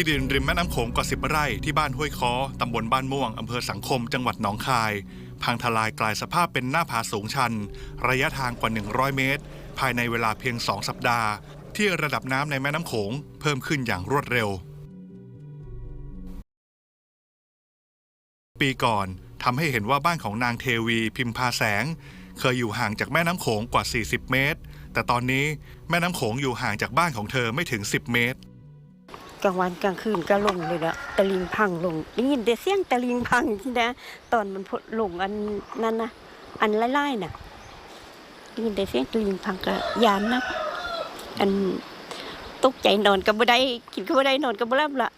ที่ดินริมแม่น้ำโขงกว่าสิบไร่ที่บ้านห้วยคอตำบลบ้านม่วงอำเภอสังคมจังหวัดหนองคาย พังทลายกลายสภาพเป็นหน้าผาสูงชัน ระยะทางกว่า 100 เมตร ภายในเวลาเพียง 2 สัปดาห์ ที่ระดับน้ำในแม่น้ำโขงเพิ่มขึ้นอย่างรวดเร็ว ปีก่อนทำให้เห็นว่าบ้านของนางเทวีพิมพาแสง เคยอยู่ห่างจากแม่น้ำโขงกว่า 40 เมตร แต่ตอนนี้แม่น้ำโขงอยู่ห่างจากบ้านของเธอไม่ถึง 10 เมตร กลางวันกลางคืนก็ลงเลยละตะลิงพังลงได้ยินแต่เสียงตะลิงพังที่นะ ตอนมันพดลงอันนั้นนะอันไล่ๆน่ะได้ยินแต่เสียงตะลิงพังก็ยานนะอันตกใจนอนก็บ่ได้กินก็บ่ได้นอนก็บ่หลับละ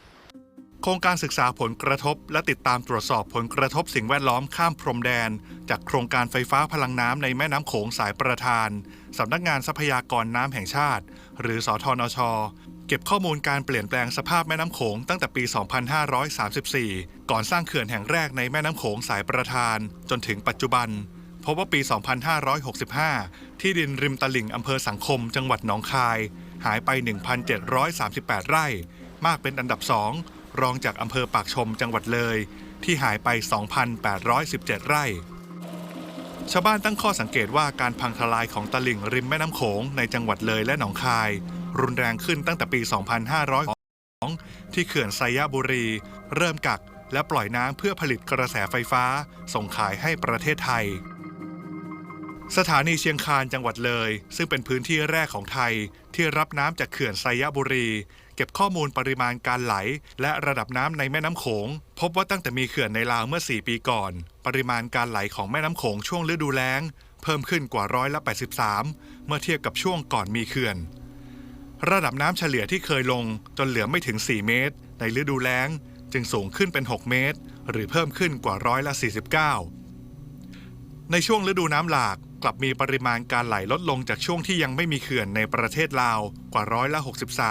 โครงการศึกษาผลกระทบ และติดตามตรวจสอบผลกระทบสิ่งแวดล้อมข้ามพรมแดน จากโครงการไฟฟ้าพลังน้ำในแม่น้ำโขงสายประทานสำนักงานทรัพยากรน้ำแห่งชาติ หรือสอทนช เก็บข้อมูลการเปลี่ยนแปลงสภาพแม่น้ำโขงตั้งแต่ปี 2534 ก่อนสร้างเขื่อนแห่งแรกในแม่น้ำโขงสายประทาน จนถึงปัจจุบัน พบว่าปี 2565 ที่ดินริมตลิ่งอำเภอสังคม จังหวัดหนองคาย หายไป 1,738 ไร่ มากเป็นอันดับสองรองจากอำเภอปากชมจังหวัดเลย ที่หายไป 2,817 ไร่ชาวบ้านตั้งข้อสังเกตว่าการพังทลายของตลิ่งริมแม่น้ำโขงในจังหวัดเลยและหนองคาย รุนแรงขึ้นตั้งแต่ปี 2502 ที่เขื่อนไซยบุรี เริ่มกักและปล่อยน้ำเพื่อผลิตกระแสไฟฟ้า ส่งขายให้ประเทศไทย สถานีเชียงคานจังหวัดเลย ซึ่งเป็นพื้นที่แรกของไทย ที่รับน้ำจากเขื่อนไซยบุรี เก็บข้อมูลปริมาณการไหล และระดับน้ำในแม่น้ำโขง พบว่าตั้งแต่มีเขื่อนในลาวเมื่อ 4 ปีก่อน ปริมาณการไหลของแม่น้ำโขงช่วงฤดูแล้งเพิ่มขึ้นกว่าร้อยละ 83 เมื่อเทียบกับช่วงก่อนมีเขื่อน ระดับน้ำเฉลี่ยที่เคยลงจนเหลือไม่ถึง 4 เมตร ในฤดูแล้ง จึงสูงขึ้นเป็น 6 เมตร หรือเพิ่มขึ้นกว่าร้อยละ 49 ในช่วงฤดูน้ำหลากกลับมีปริมาณการไหลลดลงจากช่วงที่ยังไม่มีเขื่อนในประเทศลาวกว่าร้อยละ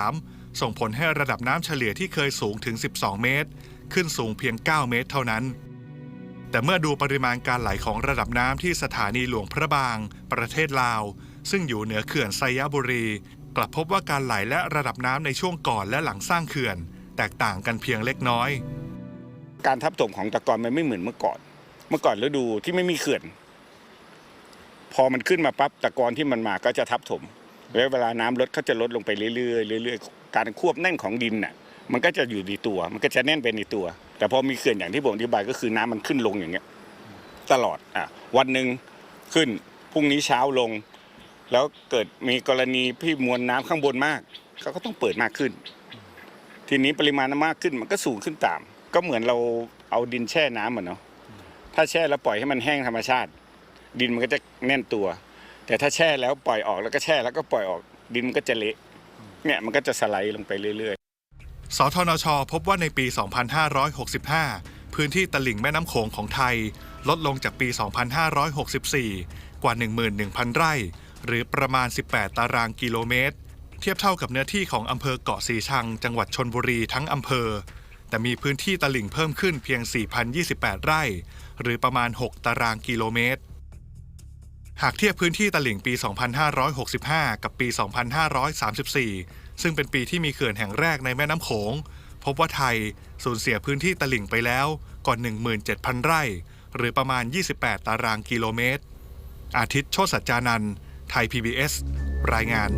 63 ส่งผลให้ระดับน้ำเฉลี่ยที่เคยสูงถึง 12 เมตร ขึ้นสูงเพียง 9 เมตรเท่านั้น แต่เมื่อดูปริมาณการไหลของระดับน้ำที่สถานีหลวงพระบาง ประเทศลาว ซึ่งอยู่เหนือเขื่อนไซยบุรี กลับพบว่าการไหลและระดับน้ำในช่วงก่อนและหลังสร้างเขื่อน แตกต่างกันเพียงเล็กน้อย การทับถมของตะกอนมันไม่เหมือนเมื่อก่อน เมื่อก่อนฤดูที่ไม่มีเขื่อน พอมันขึ้นมาปั๊บตะกอนที่มันมาก็จะทับถม แล้วเวลาน้ำลดเขาจะลดลงไปเรื่อยๆเรื่อยๆ การควบแน่นของดินน่ะ มันก็จะอยู่ในตัว มันก็จะแน่นไปในตัว แต่พอมีเขื่อนอย่างที่ผมอธิบายก็คือน้ำมันขึ้นลงอย่างเงี้ย ตลอดอะวันหนึ่งขึ้นพรุ่งนี้เช้าลง แล้วเกิดมีกรณีที่มวลน้ำข้างบนมากเขาก็ต้องเปิดมากขึ้น ทีนี้ปริมาณน้ำมากขึ้นมันก็สูงขึ้นตาม ก็เหมือนเราเอาดินแช่น้ำเหมือนเนาะถ้าแช่แล้วปล่อยให้มันแห้งธรรมชาติ ดินมันก็จะแน่นตัว แต่ถ้าแช่แล้วปล่อยออกแล้วก็แช่แล้วก็ปล่อยออกดินมันก็จะเละเนี่ยมันก็จะสไลด์ลงไปเรื่อยๆ สทนช พบว่าในปี 2565 พื้นที่ตลิ่งแม่น้ำโขงของไทย ลดลงจากปี 2564 กว่า 11,000 ไร่ หรือประมาณ 18 ตารางกิโลเมตร เทียบเท่ากับเนื้อที่ของอำเภอเกาะสีชัง จังหวัดชนบุรีทั้งอำเภอ แต่มีพื้นที่ตลิ่งเพิ่มขึ้นเพียง 4,028 ไร่ หรือประมาณ 6 ตารางกิโลเมตร หากเทียบพื้นที่ตลิ่งปี 2565 กับปี 2534 ซึ่งเป็นปีที่มีเขื่อนแห่งแรกในแม่น้ำโขง พบว่าไทยสูญเสียพื้นที่ตลิ่งไปแล้วกว่า 17,000 ไร่ หรือประมาณ 28 ตารางกิโลเมตร อาทิตย์โชติสัจจานันท์ ไทย PBS รายงาน